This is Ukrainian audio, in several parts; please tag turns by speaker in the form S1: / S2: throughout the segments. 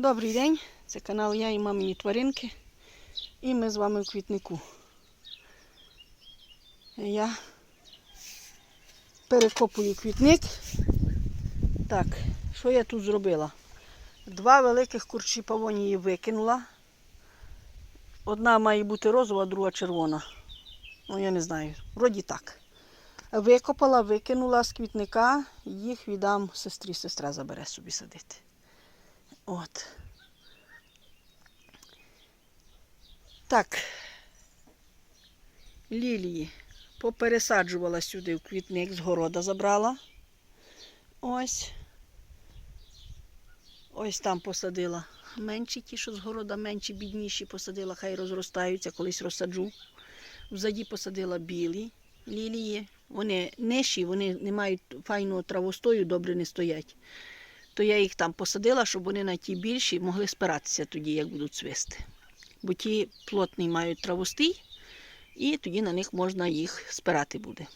S1: Добрий день, це канал Я і мамині тваринки. І ми з вами в квітнику. Я перекопую квітник. Так, що я тут зробила? Два великих курчі павонії викинула. Одна має бути розова, друга червона. Ну, я не знаю. Вроді так. Викопала, викинула з квітника, їх віддам сестрі, сестра забере собі садити. От. Так. Лілії попересаджувала сюди в квітник, з города забрала. Ось. Ось там посадила. Менші ті, що з города, менші, бідніші посадила, хай розростаються, колись розсаджу. Взаді посадила білі лілії. Вони нижчі, вони не мають файного травостою, добре не стоять. То я їх там посадила, щоб вони на ті більші могли спиратися тоді, як будуть цвісти. Бо ті плотний мають травостий, і тоді на них можна їх спирати буде.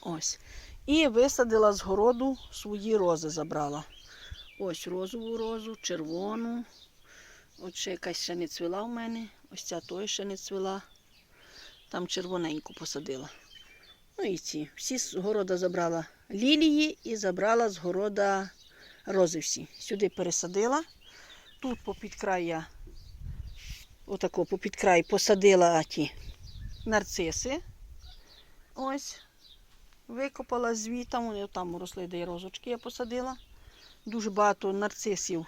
S1: Ось. І висадила з городу свої рози забрала. Ось розову розу, червону. От ще якась ще не цвіла в мене. Ось ця той ще не цвіла. Там червоненьку посадила. Ну і ці. Всі з города забрала лілії і забрала з города рози всі. Сюди пересадила. Тут попід край я отако попід край посадила ті нарциси. Ось. Викопала звітом, вони там росли, де й розочки я посадила. Дуже багато нарцисів.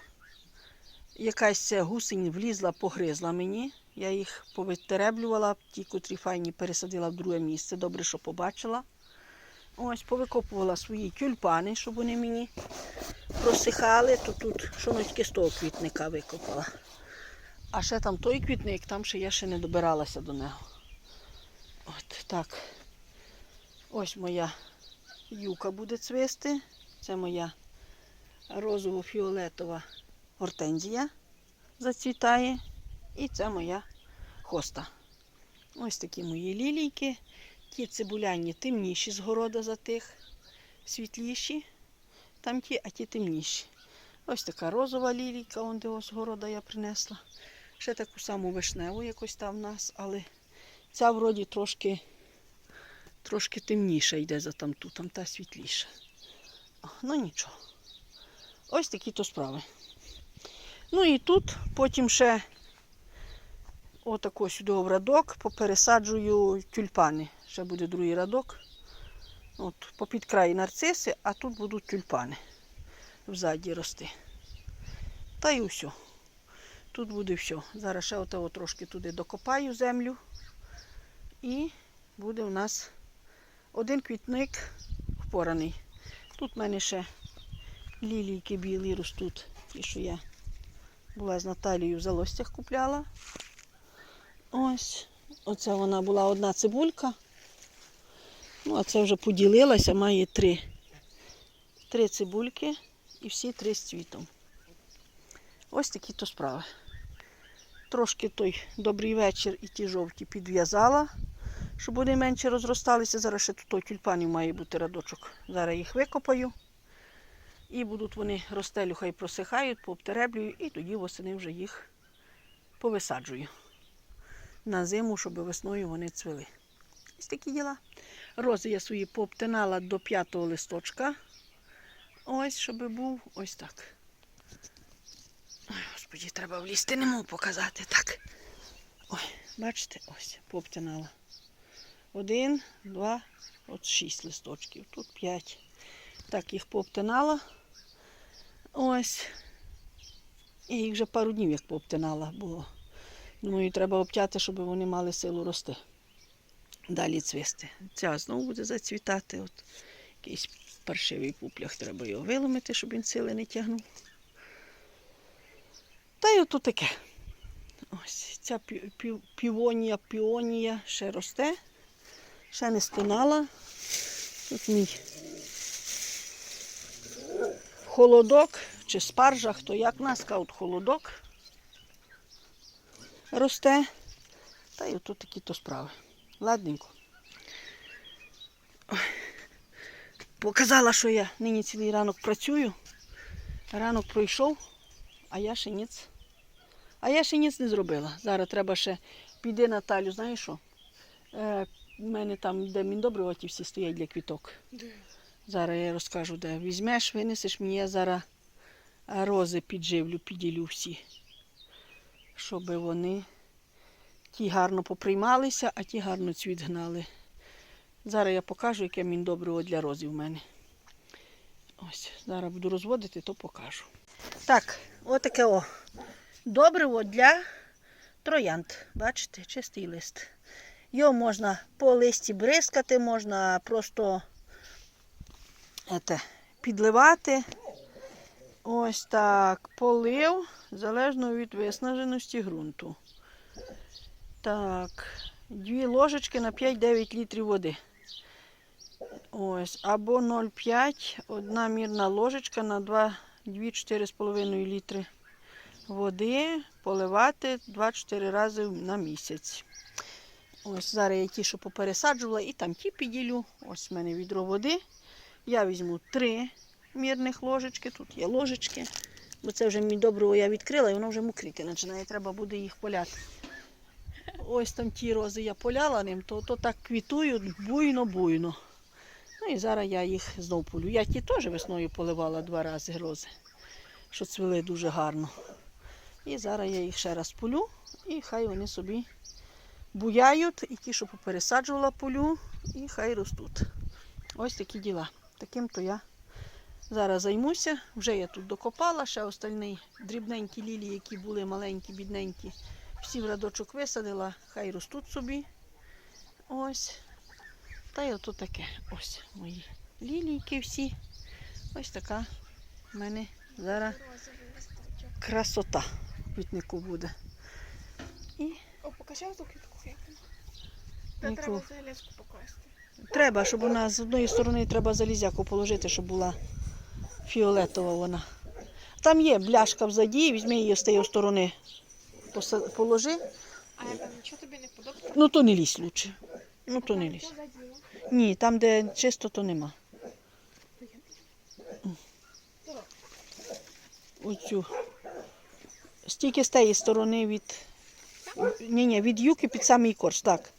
S1: Якась гусень влізла, погризла мені. Я їх повитереблювала, ті, котрі файні пересадила в друге місце. Добре, що побачила. Ось, повикопувала свої тюльпани, щоб вони мені просихали, то тут ну, з того квітника викопала. А ще там той квітник, там ще я ще не добиралася до нього. От так. Ось моя юка буде цвісти. Це моя розово-фіолетова гортензія зацвітає. І це моя хоста. Ось такі мої лілійки. Ті цибуляні темніші з города за тих, світліші. Там ті, а ті темніші. Ось така розова лілійка, он де з города я принесла. Ще таку саму вишневу якось там в нас, але ця вроді трошки, трошки темніша йде за тамту, там та світліша. Ну нічого. Ось такі то справи. Ну і тут потім ще отако сюди в радок попересаджую тюльпани. Ще буде другий радок. От, попід край нарциси, а тут будуть тюльпани взаді рости. Та й усе. Тут буде все. Зараз ще отого трошки туди докопаю землю. І буде у нас один квітник впораний. Тут в мене ще лілійки білі ростуть. Ті, що я була з Наталією в залостях купляла. Ось. Оце вона була одна цибулька. Ну, а це вже поділилася, має три. Три цибульки і всі три з цвітом. Ось такі то справи. Трошки той добрий вечір і ті жовті підв'язала, щоб вони менше розросталися. Зараз ще тут тюльпанів має бути радочок. Зараз їх викопаю. І будуть вони ростелю, хай просихають, пообтереблюю, і тоді восени вже їх повисаджую на зиму, щоб весною вони цвіли. Ось такі діла. Рози я свої пообтинала до п'ятого листочка. Ось, щоб був ось так. Ой, господі, треба влізти, не показати так. Ой, бачите, ось, пообтинала. Один, два, от шість листочків. Тут п'ять. Так, їх пообтинала. Ось. І їх вже пару днів як пообтинала було. Думаю, треба обтяти, щоб вони мали силу рости. Далі цвісти. Ця знову буде зацвітати. От якийсь паршивий пуплях треба його виломити, щоб він сили не тягнув. Та й ото таке. Ось ця пі- пі- півонія, піонія ще росте. Ще не стинала. Тут мій холодок чи спаржа, хто як нас, каут холодок росте. Та й отут такі то справи. Ладненько. Ой. Показала, що я нині цілий ранок працюю. Ранок пройшов, А я ще ніц. А я ще ніц не зробила. Зараз треба ще піди Наталю, знаєш що? Е, в мене там, де міндобриво ті всі стоять для квіток. Зараз я розкажу, де візьмеш, винесеш мені, я зараз рози підживлю, підділю всі. Щоб вони ті гарно поприймалися, а ті гарно цвіт гнали. Зараз я покажу, яке міндобриво для розів в мене. Ось, зараз буду розводити, то покажу. Так, отаке о. Добриво для троянд. Бачите, чистий лист. Його можна по листі бризкати, можна просто ете, підливати. Ось так, полив, залежно від виснаженості ґрунту. Так, дві ложечки на 5-9 літрів води. Ось, або 0,5, одна мірна ложечка на 2, 2-4,5 літри води поливати 2-4 рази на місяць. Ось зараз я ті, що попересаджувала, і там ті підділю. Ось в мене відро води. Я візьму 3 мірних ложечки. Тут є ложечки. Бо це вже мій добриво я відкрила і воно вже мокріти починає. Треба буде їх поляти. Ось там ті рози я поляла ним, то, то так квітують буйно-буйно. Ну і зараз я їх знов полю. Я ті теж весною поливала два рази рози, що цвіли дуже гарно. І зараз я їх ще раз полю, і хай вони собі буяють, і ті, що попересаджувала полю, і хай ростуть. Ось такі діла. Таким то я зараз займуся. Вже я тут докопала, ще остальні дрібненькі лілії, які були маленькі, бідненькі, всі в радочок висадила, хай ростуть собі. Ось. Та й ото таке. Ось мої лілійки всі. Ось така в мене зараз красота в квітнику буде. І
S2: О, покажи оту квітку. як вона. Треба залізку покласти.
S1: треба, щоб вона з одної сторони треба залізяку положити, щоб була фіолетова вона. Там є бляшка взаді, візьми її з тієї сторони. Положи.
S2: А нічого тобі не подобається?
S1: Ну то не лізь лучше. Ну то не лізь. Ні, там, де чисто, то нема. Оцю. Стільки з тієї сторони від. Ні, ні, від юки під самий корч, так.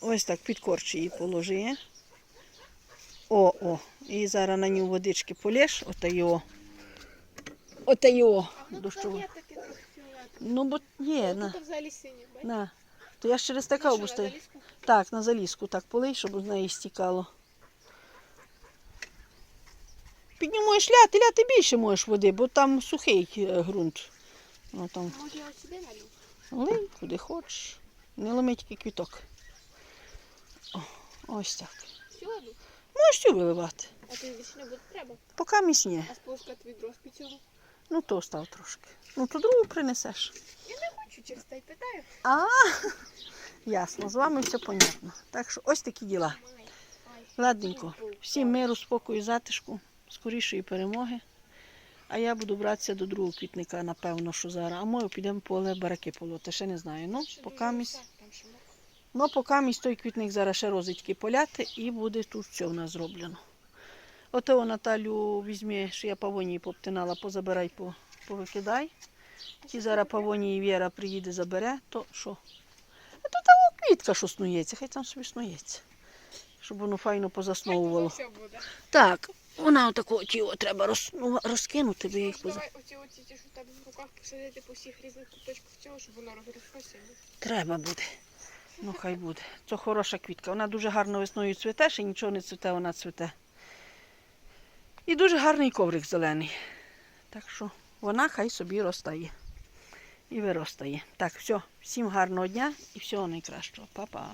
S1: Ось так під корч її положи. О, о. І зараз на нього водички полєш, ота його. Ота його.
S2: А воно
S1: Дощово.
S2: там є таке трохи фіолетове.
S1: Ну, бо є, на.
S2: Тут взагалі синє, бачиш?
S1: на. То я ж через така
S2: що,
S1: обустаю.
S2: на залізку?
S1: Так, на залізку так полий, щоб з неї стікало. Піднімаєш ляти, ляти більше можеш води, бо там сухий е, ґрунт. Ну, там
S2: Може я от сюди налю?
S1: лий, куди хочеш. Не ломи тільки квіток. О, ось так.
S2: Сьогодні?
S1: Можеш цю виливати.
S2: А ти не буде треба.
S1: Поки місні.
S2: А сполоскати відро з цього?
S1: Ну, то став трошки. Ну, то другу принесеш.
S2: Я не хочу через та й питаю.
S1: А, ясно, з вами все понятно. Так що ось такі діла. Ладненько. Всім миру, спокою, затишку, скорішої перемоги. А я буду братися до другого квітника, напевно, що зараз. А мою підемо поле бараки полоти. Ще не знаю. Ну,
S2: мокро.
S1: ну, поки місь той квітник зараз ще розочки поляти і буде тут все в нас зроблено. Ото Наталю візьми, що я павонії поптинала, позабирай, повикидай. Ті зараз павонії Віра приїде, забере, то що? А то та квітка, що снується, хай там собі снується. Щоб воно файно позасновувало. Так, вона отако тіло треба роз, ну, розкинути, я їх поза.
S2: Давай оці оці ті, що в тебе в руках посадити по всіх різних куточках цього, щоб воно розрослося.
S1: Треба буде. Ну, хай буде. Це хороша квітка. Вона дуже гарно весною цвіте, ще нічого не цвіте, вона цвіте. І дуже гарний коврик зелений. Так що вона хай собі ростає. І виростає. Так, все, всім гарного дня і всього найкращого. Па-па.